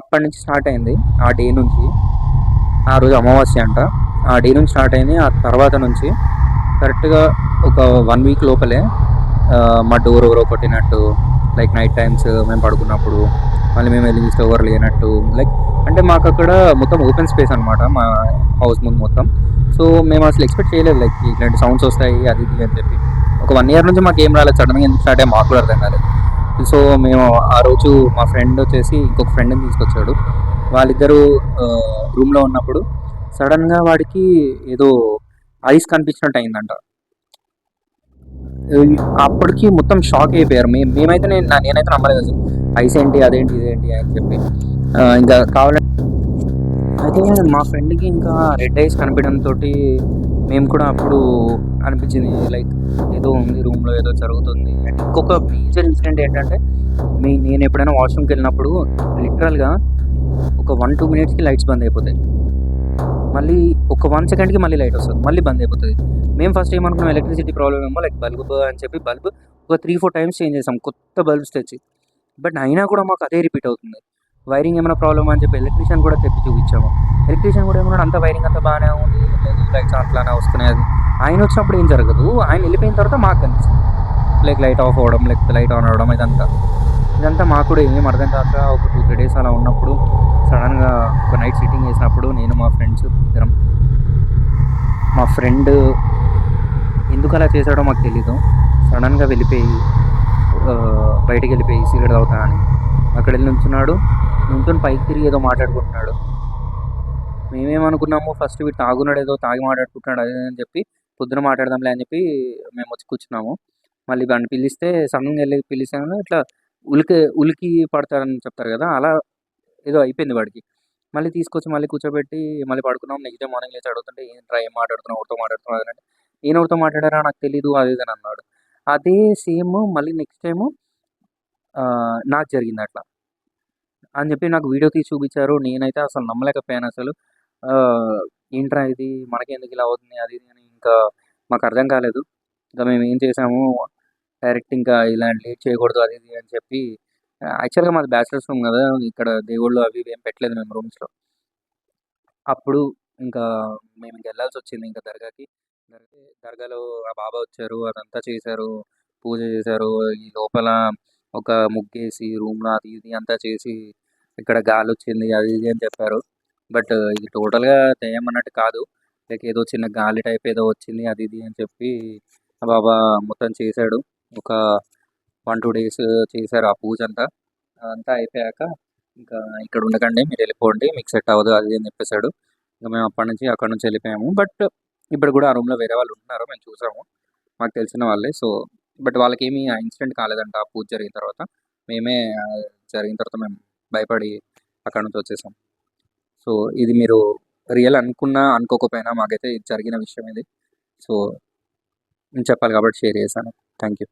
అప్పటి నుంచి స్టార్ట్ అయింది ఆ డే నుంచి. ఆ రోజు అమావాస్య అంట. ఆ డే నుంచి స్టార్ట్ అయింది ఆ తర్వాత నుంచి కరెక్ట్గా ఒక వన్ వీక్ లోపలే మా డోర్ ఎవరో కొట్టినట్టు లైక్ నైట్ టైమ్స్ మేము పడుకున్నప్పుడు మళ్ళీ మేము వెళ్ళి చూస్తే ఎవరు లేనట్టు లైక్ అంటే మాకు అక్కడ మొత్తం ఓపెన్ స్పేస్ అనమాట మా హౌస్ ముందు మొత్తం. సో మేము అసలు ఎక్స్పెక్ట్ చేయలేదు లైక్ ఇట్లాంటి సౌండ్స్ వస్తాయి అది ఇది అని చెప్పి. ఒక వన్ ఇయర్ నుంచి మాకు ఏం రాలేదు సడన్గా ఎందుకు స్టార్ట్ అయ్యి మాకు కూడా అర్థం కాలేదు. సో మేము ఆ రోజు మా ఫ్రెండ్ వచ్చేసి ఇంకొక ఫ్రెండ్ని తీసుకొచ్చాడు. వాళ్ళిద్దరూ రూమ్లో ఉన్నప్పుడు సడన్గా వాడికి ఏదో ఐస్ కనిపించినట్టు అయిందంట. అప్పటికి మొత్తం షాక్ అయిపోయారు. మేము మేమైతే నేను నేనైతే నమ్మలేదు అసలు. ఐస్ ఏంటి అదేంటి ఇదేంటి అని చెప్పి. ఇంకా కావాలంటే అయితే మా ఫ్రెండ్కి ఇంకా రెడ్ ఐస్ కనిపించడంతో మేము కూడా అప్పుడు అనిపించింది. లైక్ ఏదో ఉంది రూమ్లో ఏదో జరుగుతుంది. అండ్ ఇంకొక మేజర్ ఇన్సిడెంట్ ఏంటంటే మీ నేను ఎప్పుడైనా వాష్రూమ్కి వెళ్ళినప్పుడు లిటరల్గా ఒక వన్ టూ మినిట్స్కి లైట్స్ బంద్ అయిపోతాయి. మళ్ళీ ఒక వన్ సెకండ్కి మళ్ళీ లైట్ వస్తుంది. మళ్ళీ బంద్ అయిపోతుంది. మేము ఫస్ట్ ఏమనుకున్నాం ఎలక్ట్రిసిటీ ప్రాబ్లమ్ ఏమో లైక్ బల్బ్ అని చెప్పి బల్బ్ ఒక త్రీ ఫోర్ టైమ్స్ చేంజ్ చేసాం. కొత్త బల్బ్స్ తెచ్చి. బట్ అయినా కూడా మాకు అదే రిపీట్ అవుతుంది. వైరింగ్ ఏమైనా ప్రాబ్లమ్ అని చెప్పి ఎలక్ట్రీషియన్ కూడా తెప్పి చూపించాము. ఎలక్ట్రీషియన్ కూడా ఏమన్నా అంత వైరింగ్ అంతా బాగానే ఉంది. లైట్స్ అట్లానే వస్తున్నాయి. అది ఆయన వచ్చినప్పుడు ఏం జరగదు. ఆయన వెళ్ళిపోయిన తర్వాత మాకు కనిపిస్తుంది లైక్ లైట్ ఆఫ్ అవ్వడం లేకపోతే లైట్ ఆన్ అవ్వడం ఇదంతా. ఇదంతా మాకు కూడా ఏం అర్థం కాక ఒక టూ త్రీ డేస్ అలా ఉన్నప్పుడు సడన్గా ఒక నైట్ సిట్టింగ్ వేసినప్పుడు నేను మా ఫ్రెండ్స్ ఇద్దరం. మా ఫ్రెండ్ ఎందుకు అలా చేశాడో మాకు తెలీదు. సడన్గా వెళ్ళిపోయి బయటికి వెళ్ళిపోయి సిగరెట్ తాగుతా అని. అక్కడ వెళ్ళి నుంచున్నాడు. నుంచుని పైకి తిరిగి ఏదో మాట్లాడుకుంటున్నాడు. మేమేమనుకున్నాము ఫస్ట్ వీడు తాగున్నాడు ఏదో తాగి మాట్లాడుకుంటున్నాడు అదే అని చెప్పి పొద్దున మాట్లాడదాంలే అని చెప్పి మేము వచ్చి కూర్చున్నాము. మళ్ళీ వాడిని పిలిస్తే సడన్గా వెళ్ళి పిలిచాను ఇట్లా ఉలికి ఉలికి పడతారని చెప్తారు కదా అలా ఏదో అయిపోయింది వాడికి. మళ్ళీ తీసుకొచ్చి మళ్ళీ కూర్చోబెట్టి మళ్ళీ పడుకున్నాం. నెక్స్ట్ డే మార్నింగ్ లేచి అడుగుతుంటే ఏంట్రా ఏం మాట్లాడుతున్నావు? ఎవరితో మాట్లాడుతున్నావు? అని అంటే ఈయన ఎవరితో మాట్లాడారా? నాకు తెలీదు అది ఇది అని అన్నాడు. అదే సేమ్ మళ్ళీ నెక్స్ట్ టైము నాకు జరిగింది అట్లా. అని చెప్పి నాకు వీడియో తీసి చూపించారు. నేనైతే అసలు నమ్మలేకపోయాను అసలు. ఏంట్రా ఇది? మనకెందుకు ఇలా అవుతుంది? అది ఇది అని ఇంకా మాకు అర్థం కాలేదు. ఇంకా మేము ఏం చేసాము? డైరెక్ట్ ఇంకా ఇలా లేట్ చేయకూడదు అది ఇది అని చెప్పి యాక్చువల్గా మాది బ్యాచిలర్స్ రూమ్ కదా ఇక్కడ దేవుళ్ళు అవి ఏం పెట్టలేదు మేము రూమ్స్లో. అప్పుడు ఇంకా మేము ఇంకా వెళ్ళాల్సి వచ్చింది ఇంకా దర్గాకి. దర్గాలో ఆ బాబా వచ్చారు అదంతా చేశారు పూజ చేశారు. ఈ లోపల ఒక ముగ్గేసి రూమ్లో అది ఇది అంతా చేసి ఇక్కడ గాలి వచ్చింది అది ఇది అని చెప్పారు. బట్ ఇది టోటల్గా దెయ్యం అన్నట్టు కాదు. లైక్ ఏదో చిన్న గాలి టైప్ ఏదో వచ్చింది అది ఇది అని చెప్పి బాబా మొత్తం చేశాడు. ఒక వన్ టూ డేస్ చేశారు ఆ పూజ అంతా. అంతా అయిపోయాక ఇంకా ఇక్కడ ఉండకండి మీరు వెళ్ళిపోండి మీకు సెట్ అవ్వదు అది అని చెప్పేశాడు. ఇంకా మేము అప్పటి నుంచి అక్కడ నుంచి వెళ్ళిపోయాము. బట్ ఇప్పుడు కూడా ఆ రూమ్లో వేరే వాళ్ళు ఉంటున్నారు మేము చూసాము. మాకు తెలిసిన వాళ్ళే. సో బట్ వాళ్ళకి ఏమీ ఆ ఇన్సిడెంట్ కాలేదంట ఆ పూజ జరిగిన తర్వాత. మేమే జరిగిన తర్వాత మేము భయపడి అక్కడ నుంచి వచ్చేసాం. సో ఇది మీరు రియల్ అనుకున్నా అనుకోకపోయినా మాకైతే ఇది జరిగిన విషయం ఇది. సో నేను చెప్పాలి కాబట్టి షేర్ చేశాను. Thank you